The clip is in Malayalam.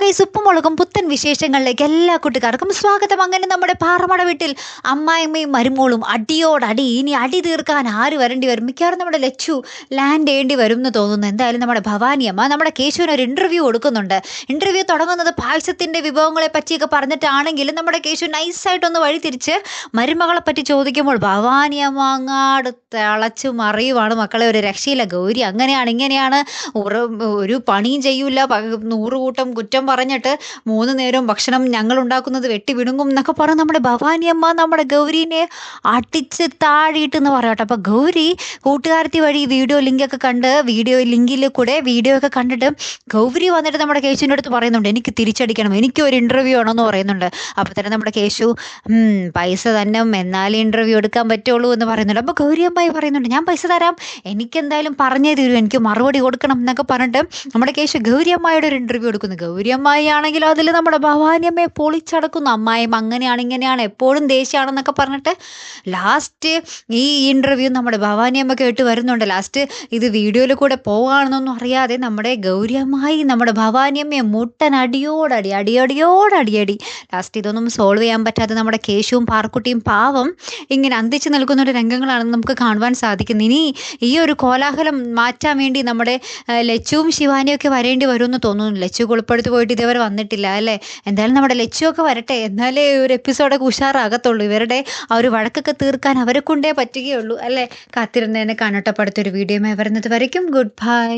ഗൈസ് ഉപ്പുമുളകും പുത്തൻ വിശേഷങ്ങളിലേക്ക് എല്ലാ കൂട്ടുകാർക്കും സ്വാഗതം. അങ്ങനെ നമ്മുടെ പാറമട വീട്ടിൽ അമ്മായിമ്മയും മരുമോളും അടിയോടടി ഇനി അടി തീർക്കാൻ ആര് വരേണ്ടി വരും? മിക്കവാറും നമ്മുടെ ലച്ചു ലാൻഡ് ചെയ്യേണ്ടി വരും എന്ന് തോന്നുന്നു. എന്തായാലും നമ്മുടെ ഭവാനിയമ്മ നമ്മുടെ കേശുവിന് ഒരു ഇന്റർവ്യൂ കൊടുക്കുന്നുണ്ട്. ഇന്റർവ്യൂ തുടങ്ങുന്നത് പായസത്തിന്റെ വിഭവങ്ങളെ പറ്റിയൊക്കെ പറഞ്ഞിട്ടാണെങ്കിലും നമ്മുടെ കേശു നൈസായിട്ടൊന്ന് വഴി തിരിച്ച് മരുമകളെ പറ്റി ചോദിക്കുമ്പോൾ ഭവാനിയമ്മ അങ്ങാട് തിളച്ചു മറിയുവാണ് മക്കളെ ഒരു രക്ഷയില്ല ഗൗരി അങ്ങനെയാണ് ഇങ്ങനെയാണ് ഒരു പണിയും ചെയ്യൂല നൂറുകൂട്ടം നൂറ് കൂട്ടം കുറ്റം പറഞ്ഞിട്ട് മൂന്ന് നേരം ഭക്ഷണം ഞങ്ങൾ ഉണ്ടാക്കുന്നത് വെട്ടി വിടുങ്ങും എന്നൊക്കെ പറഞ്ഞ് നമ്മുടെ ഭവാനിയമ്മ നമ്മുടെ ഗൗരീനെ അടിച്ച് താഴിയിട്ട് എന്ന് പറയട്ടെ അപ്പോൾ ഗൗരി കൂട്ടുകാരത്തി വഴി വീഡിയോ ലിങ്കൊക്കെ കണ്ട് വീഡിയോ ലിങ്കിൽ കൂടെ വീഡിയോ ഒക്കെ കണ്ടിട്ട് ഗൗരി വന്നിട്ട് നമ്മുടെ കേശുവിന്റെ അടുത്ത് പറയുന്നുണ്ട് എനിക്ക് തിരിച്ചടിക്കണം എനിക്ക് ഒരു ഇന്റർവ്യൂ ആണെന്ന് പറയുന്നുണ്ട്. അപ്പോൾ തന്നെ നമ്മുടെ കേശു പൈസ തന്നെ എന്നാലേ ഇന്റർവ്യൂ എടുക്കാൻ പറ്റുള്ളൂ എന്ന് പറയുന്നുണ്ട്. അപ്പോൾ ഗൗരി അമ്മായി പറയുന്നുണ്ട് ഞാൻ പൈസ തരാം എനിക്കെന്തായാലും പറഞ്ഞേ തീരൂ എനിക്ക് മറുപടി കൊടുക്കണം എന്നൊക്കെ പറഞ്ഞിട്ട് നമ്മുടെ കേശു ഗൗരി ഒരു ഇന്റർവ്യൂ എടുക്കുന്നു. ഗൗരി അമ്മായി ആണെങ്കിൽ അതിൽ നമ്മുടെ ഭവാനിയമ്മയെ പൊളിച്ചടക്കുന്നു. അമ്മായിയും അങ്ങനെയാണ് ഇങ്ങനെയാണ് എപ്പോഴും ദേഷ്യമാണെന്നൊക്കെ പറഞ്ഞിട്ട് ലാസ്റ്റ് ഈ ഇന്റർവ്യൂ നമ്മുടെ ഭവാനിയമ്മ കേട്ട് വരുന്നുണ്ട്. ലാസ്റ്റ് ഇത് വീഡിയോയിൽ കൂടെ പോവാണെന്നൊന്നും അറിയാതെ നമ്മുടെ ഗൗരിയമ്മായി നമ്മുടെ ഭവാനിയമ്മയെ മുട്ടൻ അടിയോടടി അടിയടിയോടടിയടി ലാസ്റ്റ് ഇതൊന്നും സോൾവ് ചെയ്യാൻ പറ്റാതെ നമ്മുടെ കേശുവും പാർക്കുട്ടിയും പാവം ഇങ്ങനെ അന്തിച്ച് നിൽക്കുന്ന ഒരു രംഗങ്ങളാണെന്ന് നമുക്ക് കാണുവാൻ സാധിക്കുന്നത് ഇനി ഈ ഒരു കോലാഹലം മാറ്റാൻ വേണ്ടി നമ്മുടെ ലച്ചുവും ശിവാനിയൊക്കെ വരേണ്ടി വരുമെന്ന് തോന്നുന്നു. ലച്ചു കുളിപ്പടുത്ത് പോയിട്ട് ഇതേവരെ വന്നിട്ടില്ല അല്ലേ? എന്തായാലും നമ്മുടെ ലക്ഷ്യമൊക്കെ വരട്ടെ. എന്നാലേ ഒരു എപ്പിസോഡൊക്കെ ഉഷാറാകത്തുള്ളൂ. ഇവരുടെ ആ ഒരു വഴക്കൊക്കെ തീർക്കാൻ അവരെ കൊണ്ടേ പറ്റുകയുള്ളൂ അല്ലേ? കാത്തിരുന്നതിനെ കാണട്ടെ. അടുത്തൊരു വീഡിയോ വരുന്നത് വരയ്ക്കും. Good bye